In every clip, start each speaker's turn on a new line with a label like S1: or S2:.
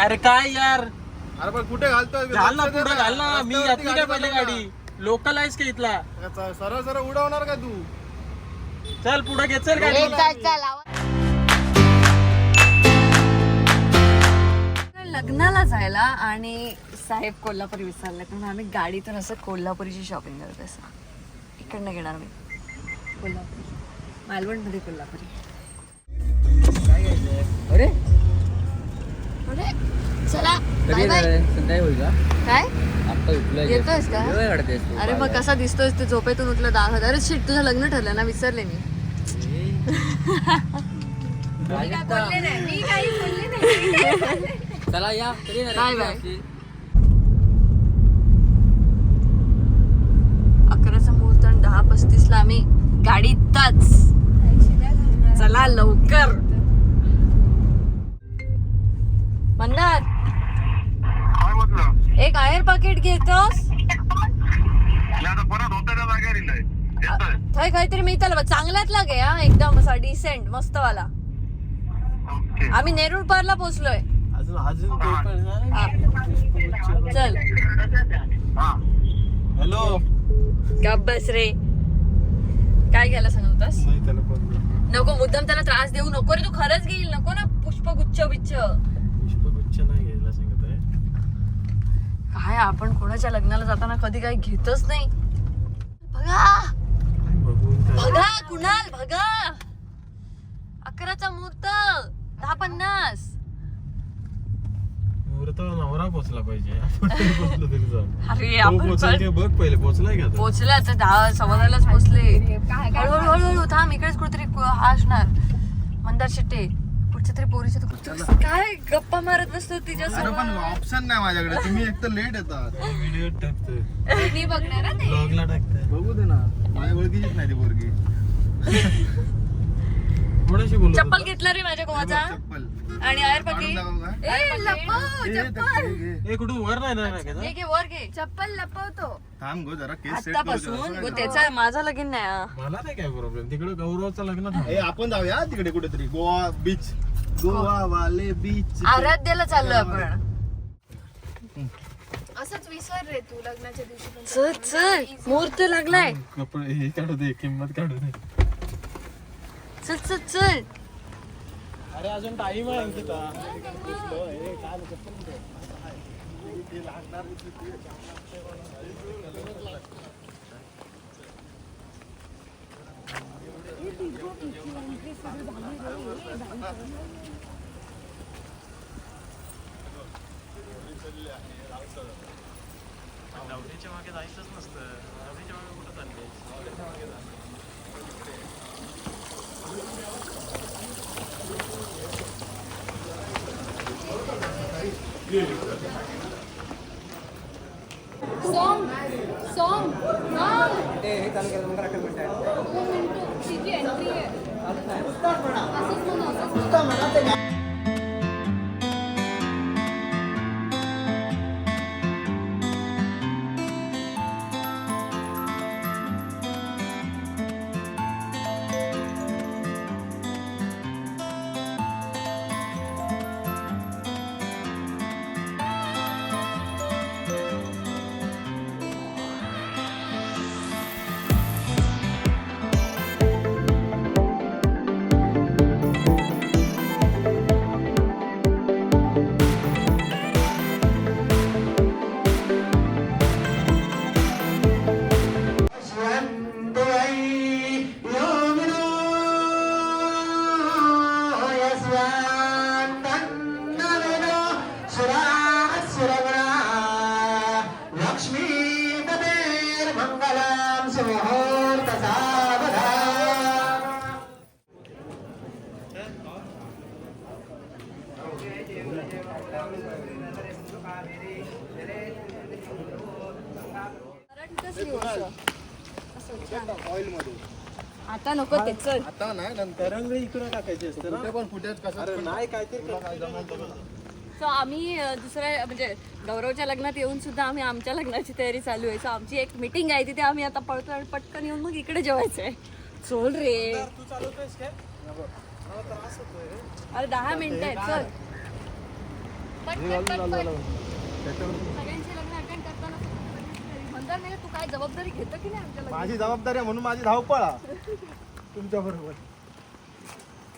S1: अरे काय यार?
S2: अरे पण कुठे घालतोय?
S1: घाल ना पुढे घाल ना. मी यातली काय पहिले. गाडी? लोकल आहेस का इथला?
S2: सरळ सरळ उडवणार का तू?
S1: चल पुढे घे. चल गाडी.
S3: लग्नाला जायला आणि साहेब कोल्हापुरी विसरले. म्हणून आम्ही गाडीतून असं कोल्हापुरीची शॉपिंग करतो असं इकडनं घेणार मी. कोल्हापुरी. मालवणमध्ये कोल्हापुरी.
S4: अरे
S3: अरे, चला बाय बाय
S4: संध्याकाळी होईल का.
S3: काय येतोयस का? अरे मग कसा दिसतोयस? ते झोपेतून उठलं दहा हजार. अरे शिट तुझं लग्न ठरलं ना विसरले मी.
S4: चला या. रे,
S3: अकराचा मुहूर्त दहा पस्तीस ला आम्ही गाडीतच. चला लवकर. मंदार एक आयर पाकिट घेतोस? थंय काहीतरी मिळतं चांगल्यातला घे हा एकदम असा डिसेंट मस्त वाला
S2: ओके.
S3: आम्ही नेरूळ पारला पोहोचलोय
S1: अजून अजून पेपर
S3: हा. चल.
S2: हा.
S1: हॅलो
S3: गप बस रे. काय घ्यायला सांगत होतास
S1: नाही त्याला पण
S3: नको मुद्दाम त्याला त्रास देऊ नको रे. तू खरंच घेईल. नको ना पुष्पगुच्छ बिच्छ
S1: पुष्पगुच्छ नाही घ्यायला सांगत आहे
S3: काय आपण कोणाच्या लग्नाला जाताना कधी काही घेतच नाही. बघा बघा कुणाल बघा अकराचा मुहूर्त दहा पन्नास
S1: मुहूर्तावर नवरा पोचला पाहिजे. पोचलो.
S3: अरे आपण
S1: पोचेल बघ पहिले पोचलाय का
S3: आता? दहा सव्वादालाच पोहोचले हळूहळू हळूहळू थांब इकडेच कुठेतरी कु- हा असणार मंदार शिट्टे. कुठच्या तरी पोरीच्या तू काय गप्पा मारत बसतो तिच्या
S2: अरे पण ऑप्शन नाही माझ्याकडे. तुम्ही एक तर लेट येतात.
S1: व्हिडिओ टाकतोय.
S3: मी बघणार हा ते.
S1: ब्लॉगला टाकतोय.
S2: बघू दे ना. माझ्या ओळखीचीच नाही ती पोरगी.
S1: कोणाशी बोलू?
S3: चप्पल घेतला रे माझ्या गोवाचा.
S2: चप्पल.
S3: आणि आयर पकी
S2: काढून दाखवू का?
S3: ए, लपव,
S2: ए,
S3: चप्पल.
S2: घे, घे.
S1: ए कुठून वर नाही ना टाकायचं?
S3: घे घे वर घे. चप्पल लपवतो.
S2: थांब गो जरा केस सेट करू दे,
S3: आतापासून
S2: असं
S3: गो
S2: नाही
S3: त्याचा माझा लगीन नाही हा.
S1: मला नाही काय प्रॉब्लेम तिकडे गौरवचं लग्न
S2: का?
S1: थांब.
S2: ए आपण जाऊया तिकडे कुठेतरी. गोवा बीच गोवा वाले बीच
S3: आराध्याला चाललोय आपण.
S5: असंच विसर रे तू लग्नाच्या दिवशी पण
S3: चल चल. मुहूर्त लागलाय.
S1: कपडे हे काढू दे किंमत काढू दे.
S3: चल चल चल.
S1: अरे अजून टाइम आहे अंकिता नवरीच्या मागे जायचंच नसतं. नवरीच्या मागे कुठं चालले?
S5: सॉन्ग सॉन्ग दोन मिनिटं तिची एंट्री आहे असंच म्हणा असंच म्हणा.
S2: ऑइलमध्ये
S3: आता नको ते चल.
S2: आता नाही नंतर
S1: तरंग इकडे टाकायचे असते ना.
S2: पण फुटेज कसं
S1: अरे नाही काहीतरी.
S3: सो आम्ही अ, दुसऱ्या म्हणजे गौरवच्या लग्नात येऊन सुद्धा आम्ही आमच्या लग्नाची तयारी चालू आहे. सो आमची एक मीटिंग आहे तिथे आम्ही आता पळतो आणि पटकन येऊन मग इकडे जेवायचंय. चोल रे.
S1: तू चालवतोयस काय? मला त्रास होतोय रे.
S3: अरे दहा मिनिटं आहेत चल.
S5: पट, पट, पट, पट. म्हणणार नाही तू काय जबाबदारी घेतं की नाही आमच्या लग्नात?
S2: माझी जबाबदारी आहे म्हणून माझी धावपळ. तुमच्या बरोबर.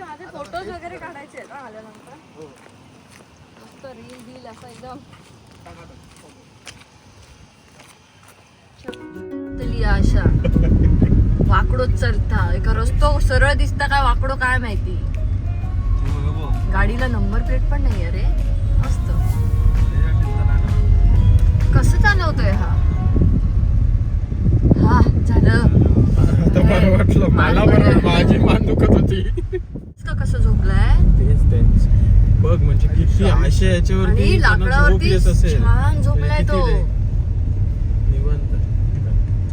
S5: माझे फोटोज वगैरे काढायचे आहेत हा आल्यानंतर. मस्त रील बिल असं एकदम.
S3: तली आशा. वाकडो चलता एका रस्तो सरळ दिसता काय वाकडो काय माहिती? गाडीला नंबर प्लेट पण नाही रे. मस्त. कसं चालवतोय हा? हा झालं
S1: वाटलं.
S3: मला बरं,
S1: माझी मान दुखत होती.
S3: कसं झोपलाय?
S1: तेच तेच. बघ म्हणजे किती आशा याच्यावरती
S3: लाकडावरती छान झोपलाय
S1: किती
S3: तो?
S1: निवांत.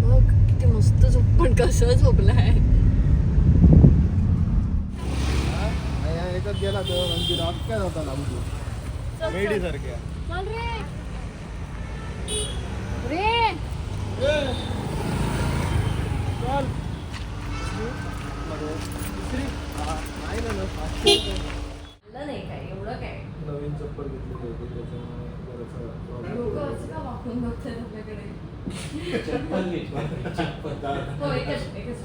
S3: बघ किती मस्त झोप पण कसं झोपलाय.
S2: गेला तर म्हणजे काय होता ना मेडी सारख्या
S5: चल. रे. रे!
S3: झालं नाही काय एवढं काय
S1: नवीन चप्पल घेतली होती त्याच्यामुळे जरासं
S3: वाकून बघतात आपल्याकडे? हो एकच एकच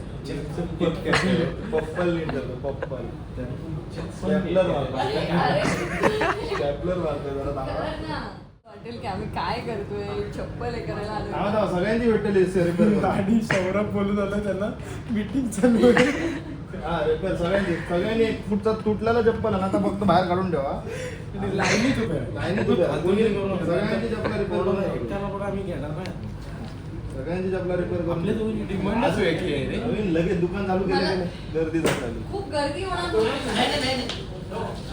S3: वाटेल की आम्ही काय करतोय? चप्पल हे करायला आलो
S2: सगळ्यांची भेटली
S1: आणि सौरभ बोलून आलं त्यांना मीटिंग चालू आहे.
S2: हा सगळ्यांची सगळ्यांनी एक फुटचा तुटलेला चप्पल आहे ना, आता फक्त बाहेर काढून ठेवा.
S1: उभे
S2: राहा. कोणी- सगळ्यांची चपला रिपेअर करून ठेवा.
S1: एकट्याला पण आम्ही घेणार नाही
S2: सगळ्यांची रिपेअर करून
S1: डिमांडच वेगळी आहे रे.
S2: नवीन लगेच दुकान चालू केलं गर्दी झाली.
S3: खूप गर्दी होणार. नाही, नाही, नाही, नाही.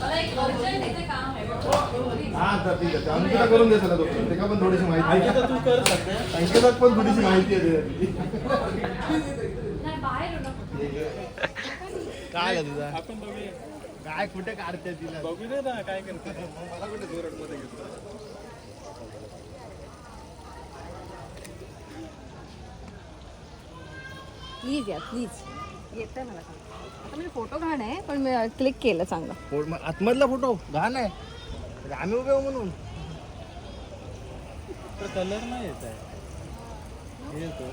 S3: मला एक अर्जंट इथे काम आहे. Please.
S2: हा तर ठीक आहे. अंकिता करून देतो ना दुकान ते का पण थोडीशी माहिती
S1: ऐका
S2: आहे.
S1: तर तू कर सध्या.
S2: अंकिताक पण थोडीशी माहिती आहे त्याच्यातली.
S5: नाही बाहेर हो ना
S2: काय आहे तुझा?
S1: आपण बघूया.
S2: काय कुठे काढते तिला?
S1: बघू दे ना काय करतो.
S2: मला कुठे मध्ये घेतो
S3: प्लीज या प्लीज येतंय मला. आता मी फोटो घाण आहे पण मी क्लिक केलं चांगलं.
S2: मग आतमधला फोटो? घाण आहे. म्हणजे आम्ही उभे आहो म्हणून.
S1: तर कलर नाही येत आहे. हे येतो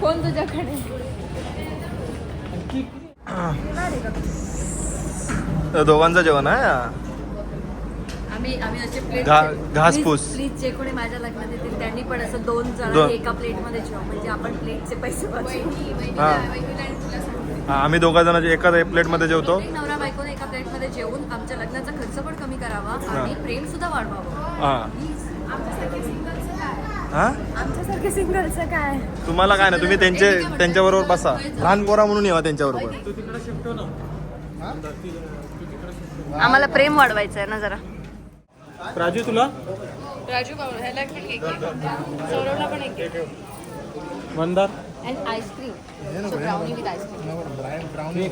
S5: फोन तुझ्याकडे
S2: दोघांचं जेवण आहे
S3: असे प्लेट
S2: घा- घासपूस.
S3: प्लीज जे कोणी माझ्या लग्नात येतील त्यांनी पण असं दोन जण. एका प्लेटमध्ये जेव म्हणजे आपण प्लेटचे पैसे वाचू
S2: हा. हा, आम्ही दोघा जण एका प्लेटमध्ये जेवतो.
S3: प्रत्येक नवरा बायकोने एका प्लेटमध्ये जेवून आमच्या लग्नाचा खर्च पण कमी करावा आणि प्रेम सुद्धा वाढवावं.
S2: हा.
S5: आमच्यासारखे सिंगलचं काय?
S2: हा?
S5: आमच्यासारखे सिंगलचं काय?
S2: तुम्हाला काय नाही तुम्ही त्यांचे त्यांच्याबरोबर बसा. लहान पोरा म्हणून येवा त्यांच्याबरोबर
S1: तू तिकडे शिफ्ट हो ना. शिफ्ट
S3: आम्हाला प्रेम वाढवायचं आहे ना जरा.
S1: राजू तुला?
S3: राजू बाबा ह्याला पण एक सौरवला पण एक
S1: Mandar?
S3: And ice cream brownie with ice cream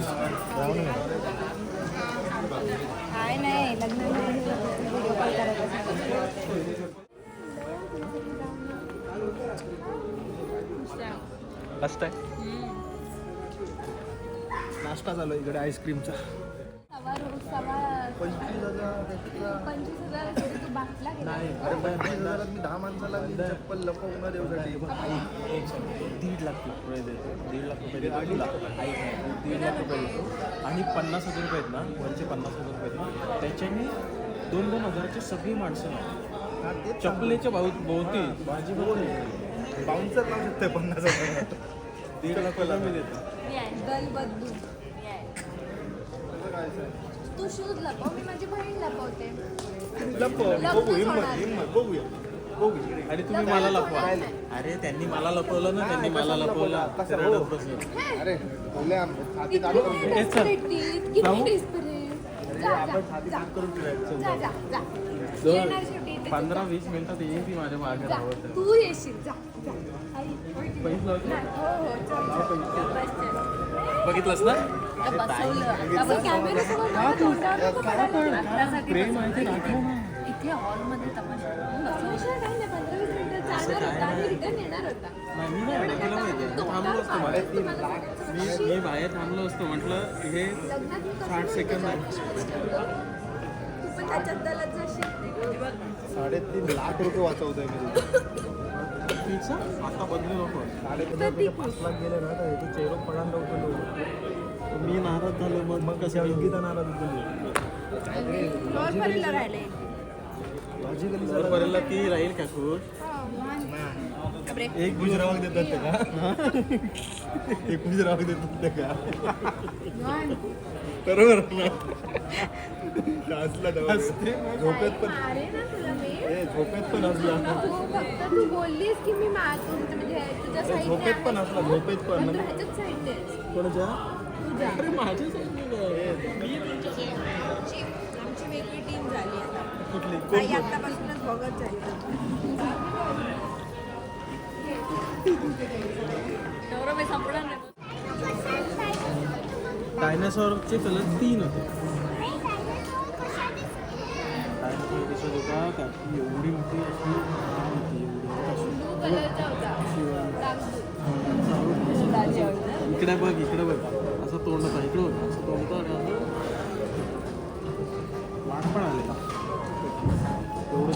S3: काय नाही लग्न व्हिडिओ कॉल करायचा
S2: लास्ट आहे. नाश्ता चालू आहे इकडे आईस्क्रीमचा
S5: रोज सवा पंचवीस हजार तू लाखला गेला.
S2: अरे पंचवीस हजारात मी दहा माणसाला मी चप्पल लपवून.
S1: दीड लाख रुपये देतो दीड लाख रुपये देतो तुला ऐक ना, दीड लाख रुपये देतो आणि पन्नास हजार रुपये आहेत ना वरचे पन्नास हजार रुपये आहेत ना त्याच्याने दोन दोन हजाराची सगळी माणसं.
S2: हा,
S1: चपलेच्या भाऊ भोवती. भाजी भोवती
S2: बाउन्सर लावू शकतोय पन्नास हजार.
S1: दीड लाख रुपये मी देतो
S5: मी आहे दल बद्दू मी आहे तू शूज लपव मी माझी बहीण लपवते.
S2: लपव.
S5: लपवून
S2: बघू हिंमत
S5: होणार.
S2: हिंमत बघूया. बघू
S1: आणि तुम्ही मला लपवा. अरे त्यांनी मला लपवलं ना त्यांनी मला लपवलं.
S2: कसं हो?
S1: रडत बसले.
S2: अरे बोलले.
S1: हे.
S5: किती इथे.
S1: पंधरा वीस मिनिटात येईल ती माझ्या मागे
S5: तू येशील. जा.
S1: पैसे बघितलंस ना? प्रेम आहे ते दाखव
S3: इथे हॉलमध्ये
S1: मी बाहेर. मी मी बाहेर थांबलो असतो. म्हटलं हे साठ सेकंद
S2: साडेतीन लाख रुपये वाचवतोय मी
S1: फिक्स आता बदलू नको.
S2: साडेतीन पाच लाख गेले ना तर याचे चेहरे लवकर
S1: मी नाराज झालो मग मग कसं
S2: अंकिता नाराज
S5: राहिले.
S1: जोरपर्यंत ती राहील का खुश
S2: एक गुजरावाग देतात ते का? एक गुजरावाग देतात ते का? बरोबर ना? हसला. झोपेत पण
S5: अरे ना तुला मी.
S2: ए, झोपेत पण हसला.
S5: तू फक्त तू बोललीस की मी मा तुमचं म्हणजे तुझ्या साईडने
S2: झोपेत पण हसला. झोपेत पण.
S5: पण तू ह्याच्याच साईडने
S1: कोणाच्या?
S5: तुझ्या.
S1: अरे माझ्या side
S5: आमची आमची वेगळी टीम झाली आता.
S2: कुठली?
S5: आई आतापासूनच बघत जाईल
S3: गौरव संपणार नाही
S1: डायनासॉरचे कलर तीन होते. का? ती एवढी मोठी अशी होती, एवढी
S5: ब्लू कलरचा
S1: इकडे बघ इकडे बघ. असं तोंड होता इकडे होता असं तोंड होतं आणि असं वाट पण आलेला एवढं.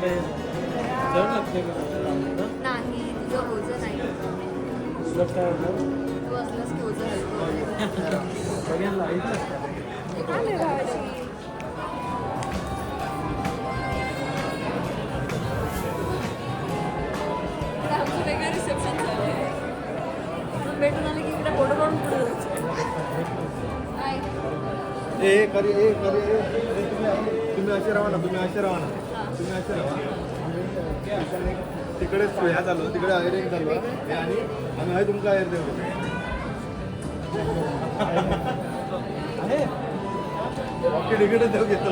S1: जड लागते का
S5: नाही तुझं ओझं नाही
S1: तुला काय वाटलं?
S5: तू असलंस की ओझं हलकं.
S1: सगळ्यांना ऐकलं
S5: राहायची.
S2: ए करी ए करी ए ए, तुम्ही तुम्ही असे राहा ना तुम्ही असे राहा ना. तुम्ही असे राहा तिकडे ह्या चालू तिकडे अरेंज चालू हे. आणि आम्ही आहे तुमका अरेंज देऊ. ओके तिकडे देऊ घेतो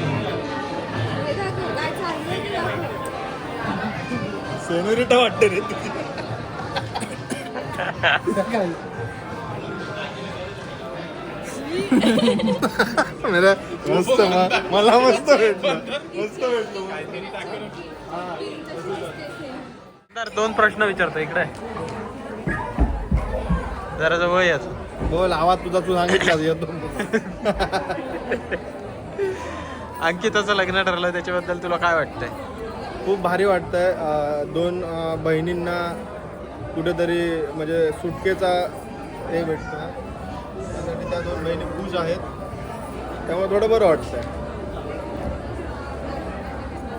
S5: हे दाखव, काय चाललंय ते दाखव.
S2: सोनोरिटा वाटते रे. मला मस्त मला मस्त भेटलं. मस्त भेटलं.
S1: दोन प्रश्न विचारतो इकडे. जरा जवळ याच
S2: बोल आवाज तुझा तू सांगितला येतो.
S1: अंकिताचं लग्न ठरलं त्याच्याबद्दल तुला काय वाटतंय?
S2: खूप भारी वाटतंय. दोन बहिणींना कुठेतरी म्हणजे सुटकेचा हे भेटतं. त्यासाठी त्या दोन बहिणी खुश आहेत त्यामुळे थोडं बरं वाटतंय.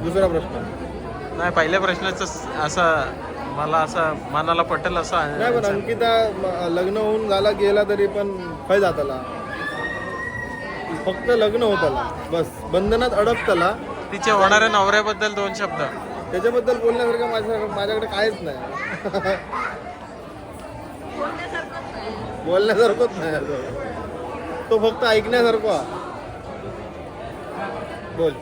S2: दुसरा प्रश्न.
S1: नाही पहिल्या प्रश्नाचं असं मला असं मनाला पटेल असं
S2: नाही पण अंकिता लग्न होऊन झाला गेला तरी पण खय जाताला फक्त लग्न होत आला बस बंधनात अडकताला
S1: तिच्या होणाऱ्या नवऱ्याबद्दल दोन शब्द.
S2: त्याच्याबद्दल बोलण्यासारखं माझ्या माझ्याकडे काहीच नाही. बोलण्यासारखंच नाही. तो फक्त ऐकण्यासारखा. बोल.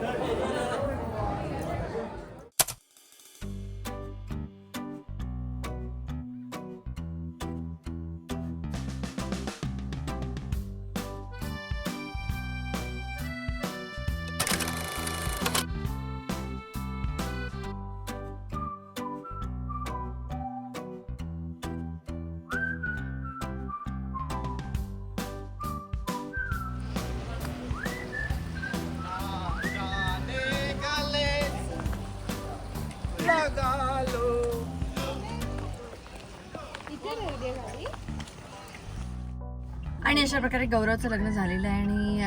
S3: आणि अशा प्रकारे गौरवचं लग्न झालेलं आहे आणि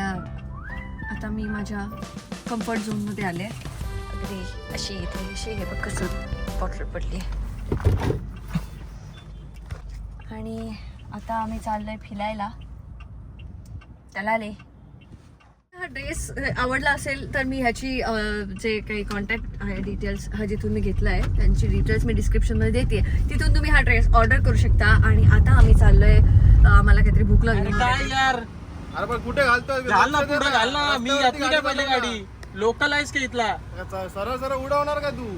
S3: आता मी माझ्या कम्फर्ट झोनमध्ये आले अगदी अशी इथे अशी हे बघ कसं बॉटल पडली. आणि आता आम्ही चाललोय फिरायला त्याला आले. हा ड्रेस आवडला असेल तर मी ह्याची जे काही कॉन्टॅक्ट आहे डिटेल्स हा जिथून मी घेतला आहे त्यांची डिटेल्स मी डिस्क्रिप्शनमध्ये देते तिथून तुम्ही हा ड्रेस ऑर्डर करू शकता आणि आता आम्ही चाललोय आम्हाला काहीतरी भूक लागली
S1: काय यार?
S2: अरे पण कुठे घालतोय?
S1: घाल ना पुढे घाल ना. मी घातली काय पहिले गाडी? लोकल आहेस का इथला.
S2: सरळ सरळ उडवणार का तू?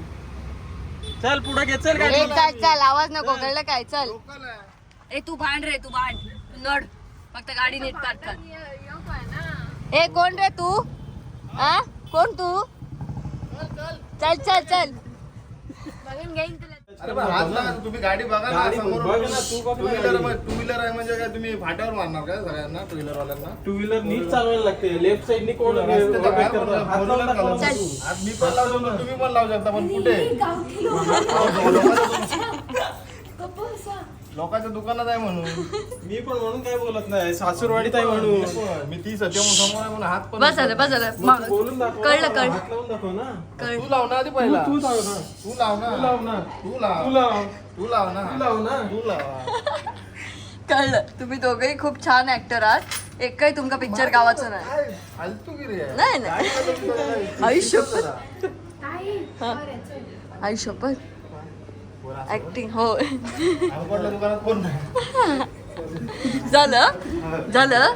S1: चल पुढे घे. चल
S3: चल चल आवाज नको कळलं काय? चल.
S2: लोकल आहे.
S3: ए तू भांड रे तू भांड. नड. फक्त गाडी नीट पार्क ए कोण रे तू? हा कोण तू? चल चल चल. बघून घेईन तुला
S2: अरे पण हात लागा, तुम्ही गाडी बघा ना समोर टू व्हीलर टू व्हीलर आहे म्हणजे काय तुम्ही फाट्यावर मारणार काय सगळ्यांना टू व्हीलर वाल्यांना
S1: टू व्हीलर नीट चालवायला लागते. लेफ्ट साइडनी कोण
S2: रस्त्याच्या बाहेर
S1: लावून दाखव.
S2: आज मी पण लावू शकतो तुम्ही पण लावू शकता पण कुठे? लोकांच्या दुकानात आहे म्हणून.
S1: मी पण म्हणून काय बोलत नाही. सासूरवाडीत आहे म्हणून.
S2: मी ती समोर आहे म्हणून हात पण
S3: बस झालं बस झालं.
S1: मग बोलून दाखव.
S3: कळलं कळलं.
S1: हात लावून दाखव ना.
S2: तू लाव ना आधी पहिला.
S1: तू लाव ना.
S2: तू लाव ना.
S1: तू लाव ना.
S2: तू लाव.
S1: तू लाव.
S2: तू लाव ना.
S1: तू लाव ना.
S2: तू लाव.
S3: कळलं. तुम्ही दोघेही खूप छान ऍक्टर आहात. एक काही तुमका पिक्चर गावाचं नाही.
S2: काय फालतूगिरी आहे.
S3: नाही नाही. आई शपथ. आई शपथ. ऍक्टिंग हो. झालं? झालं?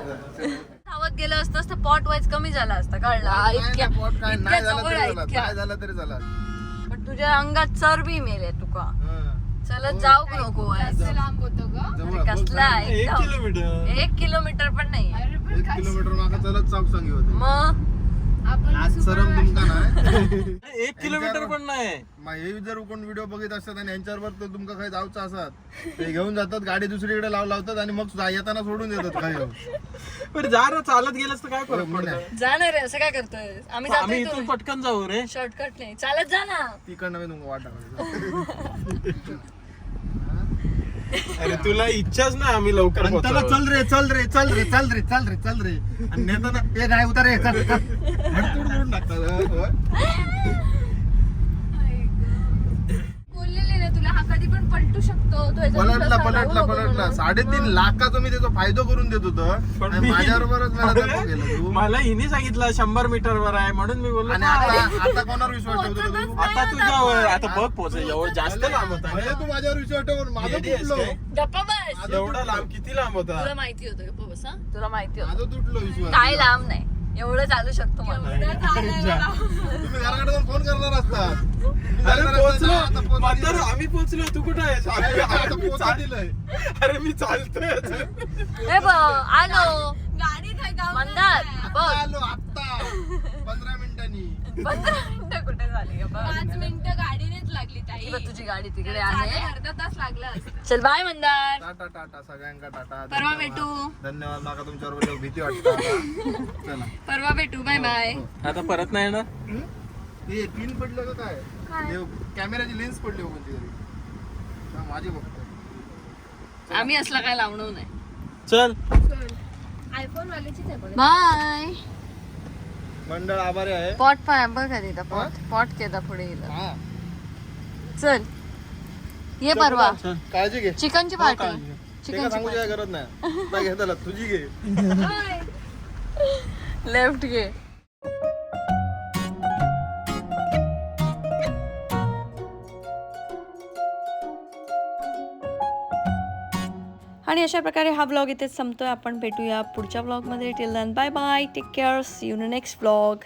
S3: धावत गेलं असतं तर पॉट वाईज कमी झाला असता कळला? इतक्या
S2: पोट काय
S3: इतक्या
S2: नाही झालं
S3: जवळ इतक्या.
S2: काय झालं तरी झालं
S3: पण तुझ्या अंगात चरबी मेले तुका.
S2: हं.
S3: चलत जाऊ नको आहे.
S5: लांब होतो ग?
S3: कसला
S1: एक. किलोमीटर.
S3: एक किलोमीटर पण नाही.
S2: एक किलोमीटर मागे चलत आज सरम तुमका नाही.
S1: एक किलोमीटर पण नाही.
S2: मग हे जर कोण व्हिडिओ बघित असतात आणि यांच्यावर तर तुमका काही जाऊचं असतात. ते घेऊन जातात गाडी दुसरीकडे लाव लावतात आणि मग जा- येताना सोडून देतात काही
S1: पण जा ना चालत गेलंस तर काय फरक पडतो
S2: नाही
S3: जाणार आहे असं काय करतोय? आम्ही
S1: आम्ही इथून. पटकन जाऊ रे.
S3: शॉर्टकट नाही. चालत जा ना.
S2: तिकडनं मी तुमका वाट टाकायचं
S1: अरे तुला इच्छाच नाही आम्ही लवकर
S2: आणि त्याला
S1: पोहोचावं.
S2: चल रे चल रे चल रे चल रे चल रे चल रे. आणि नेताना हे नाही उतर रे चल टाकतात
S5: ना तुला हा कधी पण पलटू शकतो तो याचा
S2: पलटला पलटला
S5: ठेवू
S2: पलटला. साडेतीन लाखाचा मी त्याचा फायदा करून देत होतो.
S1: पण
S2: मला
S1: अरे,
S2: धक्का गेला तू.
S1: मला हिने सांगितलं शंभर मीटर वर आहे म्हणून मी बोललो
S2: आणि आता आता कोणावर विश्वास ठेवतो रे तू?
S1: आता तुझ्यावर आता बघ पोहोच एवढं जास्त लांब होता
S2: भले तू माझ्यावर विश्वास ठेवून माझं
S1: येडी आहेस
S2: तुटलो.
S1: काय?
S3: गप्पा बस.
S1: एवढा लांब किती लांब होता?
S3: तुला माहिती होतं गप्पा बस हा तुला माहिती होतं.
S2: माझं तुटलो विश्वास.
S3: काय लांब नाही. एवढं चालू शकतो मला
S2: तुम्ही घराकडे जाऊन फोन करणार असतात
S1: अरे पोहोचलो.
S2: आता.
S1: म्हातारं, आम्ही पोहोचलो. तू कुठं आहेस?
S2: अरे, आता
S1: आम्ही
S2: पोहोचू
S1: चाल-
S2: दिलंय.
S1: अरे मी चालतोय.
S3: हे बघ आलो.
S5: गाडी काय गाव
S3: मंदार
S2: आता
S3: बघ.
S2: आलो आत्ता. पंधरा मिनिटांनी
S3: पंधरा मिनिटं कुठे झाली
S5: पाच मिनिटं गाडीनेच लागली ताई.
S3: तुझी गाडी तिकडे आहे.
S5: अर्धा तास लागला.
S3: चल बाय मंदार.
S2: टाटा टाटा सगळ्यांका टाटा.
S3: परवा
S2: धन्यवाद.
S3: भेटू.
S2: धन्यवाद माका तुमच्यावर भीती वाटते. चला.
S3: परवा भेटू बाय बाय.
S1: आता परत नाही ना?
S2: हे? पिन पडलं का काय? कॅमेराची लेन्स पडली हो कोणती तरी. माझी बघतो.
S3: आम्ही असला काय लावणार नाही.
S1: चल.
S5: आयफोन वाल्याचीच आहे पण.
S3: बाय.
S2: मंडळ आभारी आहे.
S3: पॉट पाय बघ तिथं पॉट पॉट केदा पुढे
S2: हा.
S3: चल. ये परवा.
S2: काळजी घे.
S3: चिकनची पार्टी.
S2: ते का
S3: चिकनची
S2: गरज नाही. घेताला. तुझी घे.
S3: लेफ्ट घे. आणि अशा प्रकारे हा ब्लॉग इथेच संपतोय. आपण भेटूया पुढच्या ब्लॉगमध्ये till then bye bye take care see you next blog